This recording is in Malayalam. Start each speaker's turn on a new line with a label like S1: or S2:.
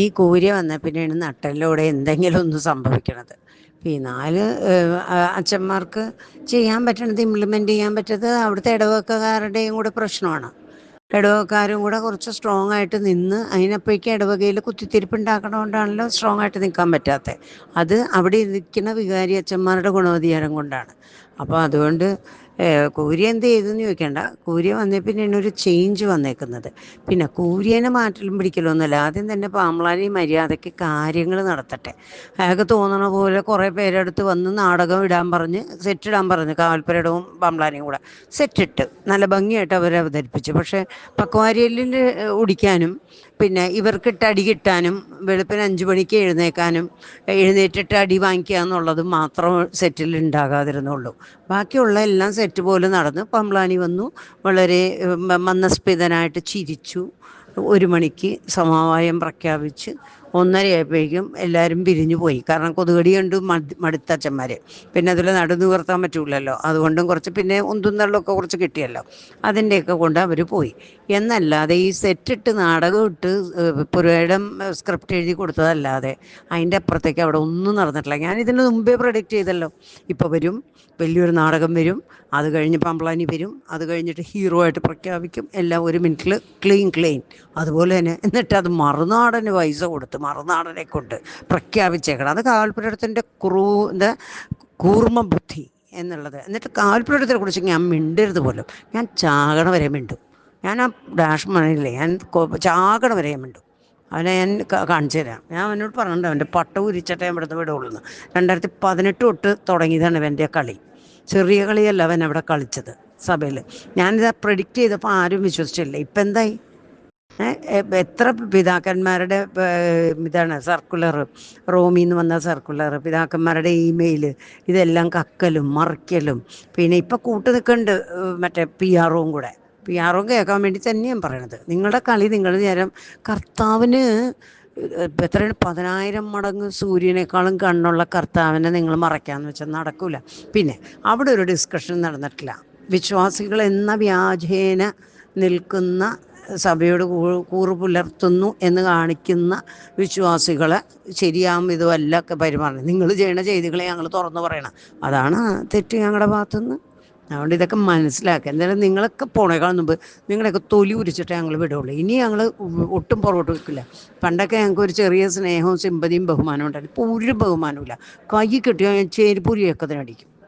S1: ഈ കൂര്യ വന്ന പിന്നെയാണ് നട്ടലിലൂടെ എന്തെങ്കിലും ഒന്ന് സംഭവിക്കണത്. ഈ നാല് അച്ഛന്മാർക്ക് ചെയ്യാൻ പറ്റണത് ഇംപ്ലിമെന്റ് ചെയ്യാൻ പറ്റത് അവിടുത്തെ ഇടവകക്കാരുടെയും കൂടെ പ്രശ്നമാണ്. ഇടവകക്കാരും കൂടെ കുറച്ച് സ്ട്രോങ് ആയിട്ട് നിന്ന് അതിനപ്പോഴേക്കും ഇടവകയിൽ കുത്തിത്തിരിപ്പ് ഉണ്ടാക്കണോണ്ടാണല്ലോ സ്ട്രോങ് ആയിട്ട് നിൽക്കാൻ പറ്റാത്തത് അത് അവിടെ നിൽക്കുന്ന വികാരി അച്ഛന്മാരുടെ ഗുണവധികാരം കൊണ്ടാണ്. അപ്പോൾ അതുകൊണ്ട് കൂര്യ എന്ത് ചെയ്തെന്ന് ചോദിക്കേണ്ട. കൂര്യ വന്നേ പിന്നെ ഒരു ചേഞ്ച് വന്നേക്കുന്നത്. പിന്നെ കൂര്യനെ മാറ്റലും പിടിക്കലൊന്നുമല്ല. ആദ്യം തന്നെ പാമ്പളാനി മര്യാദയ്ക്ക് കാര്യങ്ങൾ നടത്തട്ടെ. അയാൾക്ക് തോന്നണ പോലെ കുറേ പേരെടുത്ത് വന്ന് നാടകം ഇടാൻ പറഞ്ഞ് സെറ്റ് ഇടാൻ പറഞ്ഞ് കാവൽപ്പരടവും പാമ്പളാനിയും കൂടെ. സെറ്റിട്ട് നല്ല ഭംഗിയായിട്ട് അവരെ അവതരിപ്പിച്ചു. പക്ഷേ പക്വാരിയലിൽ ഉടിക്കാനും പിന്നെ ഇവർക്കിട്ട് അടി കിട്ടാനും വെളുപ്പിന് അഞ്ച് മണിക്ക് എഴുന്നേക്കാനും എഴുന്നേറ്റിട്ട് അടി വാങ്ങിക്കുക എന്നുള്ളത് മാത്രം സെറ്റിൽ ഉണ്ടാകാതിരുന്നുള്ളൂ. ബാക്കിയുള്ള എല്ലാം സെറ്റ് പോലെ നടന്നു. പമ്പ്ലാനി വന്നു. വളരെ മന്ദസ്മിതനായിട്ട് ചിരിച്ചു. ഒരു മണിക്ക് സമവായം പ്രഖ്യാപിച്ച് ഒന്നരയായപ്പോഴേക്കും എല്ലാവരും പിരിഞ്ഞു പോയി. കാരണം കൊതുകടി കണ്ടു മടുത്ത മടുത്തച്ഛന്മാർ പിന്നെ അതിൽ നടു നിവർത്താൻ പറ്റൂലല്ലോ. അതുകൊണ്ടും കുറച്ച് പിന്നെ ഉന്തും തള്ളൊക്കെ കുറച്ച് കിട്ടിയല്ലോ. അതിന്റെയൊക്കെ കൊണ്ട് അവർ പോയി. എന്നല്ലാതെ ഈ സെറ്റിട്ട് നാടകം ഇട്ട് പുരയിടം സ്ക്രിപ്റ്റ് എഴുതി കൊടുത്തതല്ലാതെ അതിന്റെ അപ്പുറത്തേക്ക് അവിടെ ഒന്നും നടന്നിട്ടില്ല. ഞാൻ ഇതിന് മുമ്പേ പ്രൊഡിക്റ്റ് ചെയ്തല്ലോ. ഇപ്പോൾ വരും വലിയൊരു നാടകം വരും അത് കഴിഞ്ഞ് പമ്പളാനി വരും അത് കഴിഞ്ഞിട്ട് ഹീറോ ആയിട്ട് പ്രഖ്യാപിക്കും. എല്ലാം ഒരു മിനിറ്റിൽ ക്ലീൻ ക്ലീൻ അതുപോലെ തന്നെ എന്നിട്ട് അത് മറുനാടന് പൈസ കൊടുത്ത് മറുനാടനെ കൊണ്ട് പ്രഖ്യാപിച്ചേക്കണം. അത് കാൽപുരത്തിന്റെ കുറൂ കൂർമ്മ ബുദ്ധി എന്നുള്ളത്. എന്നിട്ട് കാൽപുരത്തിനെ കുറിച്ച് ഞാൻ മിണ്ടരുത് പോലും. ഞാൻ ചാകണ വരെ മിണ്ടും. ഞാൻ ആ ഡാഷ് മണിയില്ലേ ഞാൻ ചാകണ വരെ ഞാൻ മിണ്ടും. അവനെ ഞാൻ കാണിച്ചു തരാം. ഞാൻ അവനോട് പറഞ്ഞിട്ടുണ്ട് അവന്റെ പട്ട ഉരിച്ചിട്ടേ ഇവിടുന്ന് വിടുള്ളൂ എന്ന് രണ്ടായിരത്തി പതിനെട്ട് തൊട്ട് തുടങ്ങിയതാണ് അവന്റെ കളി. ചെറിയ കളിയല്ല അവൻ അവിടെ കളിച്ചത് സഭയിൽ ഞാനിത് പ്രഡിക്റ്റ് ചെയ്തപ്പോൾ ആരും വിശ്വസിച്ചില്ല. ഇപ്പം എന്തായി എത്ര പിതാക്കന്മാരുടെ ഇതാണ് സർക്കുലർ റോമിൽ നിന്ന് വന്ന സർക്കുലർ പിതാക്കന്മാരുടെ ഇമെയിൽ ഇതെല്ലാം കക്കലും മറിക്കലും പിന്നെ ഇപ്പം കൂട്ടു നിൽക്കുന്നുണ്ട് മറ്റേ പി ആറും കൂടെ. പി ആറും കേൾക്കാൻ വേണ്ടി തന്നെയാണ് പറയണത്. നിങ്ങളുടെ കളി നിങ്ങൾ നേരം കർത്താവിന് എത്രയാണ്? പതിനായിരം മടങ്ങ് സൂര്യനേക്കാളും കണ്ണുള്ള കർത്താവിനെ നിങ്ങൾ മറയ്ക്കാമെന്ന് വെച്ചാൽ നടക്കില്ല പിന്നെ അവിടെ ഒരു ഡിസ്കഷൻ നടന്നിട്ടില്ല. വിശ്വാസികൾ എന്ന വ്യാജേന നിൽക്കുന്ന സഭയോട് കൂറ് പുലർത്തുന്നു എന്ന് കാണിക്കുന്ന വിശ്വാസികളെ ശരിയാകും ഇതുമല്ല ഒക്കെ പരിമാറണം നിങ്ങൾ ചെയ്യണ ചെയ്തികളെ ഞങ്ങൾ തുറന്നു പറയണം. അതാണ് തെറ്റ് ഞങ്ങളുടെ ഭാഗത്തുനിന്ന്. അതുകൊണ്ട് ഇതൊക്കെ മനസ്സിലാക്കുക. എന്തായാലും നിങ്ങളൊക്കെ പോണേക്കാൾ മുമ്പ് നിങ്ങളൊക്കെ തൊലി ഉരിച്ചിട്ടേ ഞങ്ങൾ വിടുള്ളൂ. ഇനി ഞങ്ങൾ ഒട്ടും പുറകോട്ട് വെക്കില്ല പണ്ടൊക്കെ ഞങ്ങൾക്ക് ഒരു ചെറിയ സ്നേഹവും സിമ്പതിയും ബഹുമാനവും ഉണ്ടായിരുന്നു. ഇപ്പോൾ ഒരു ബഹുമാനവും ഇല്ല കൈ കിട്ടിയാൽ ഞാൻ ചേരിപ്പൂരിയൊക്കെ തന്നെ അടിക്കും.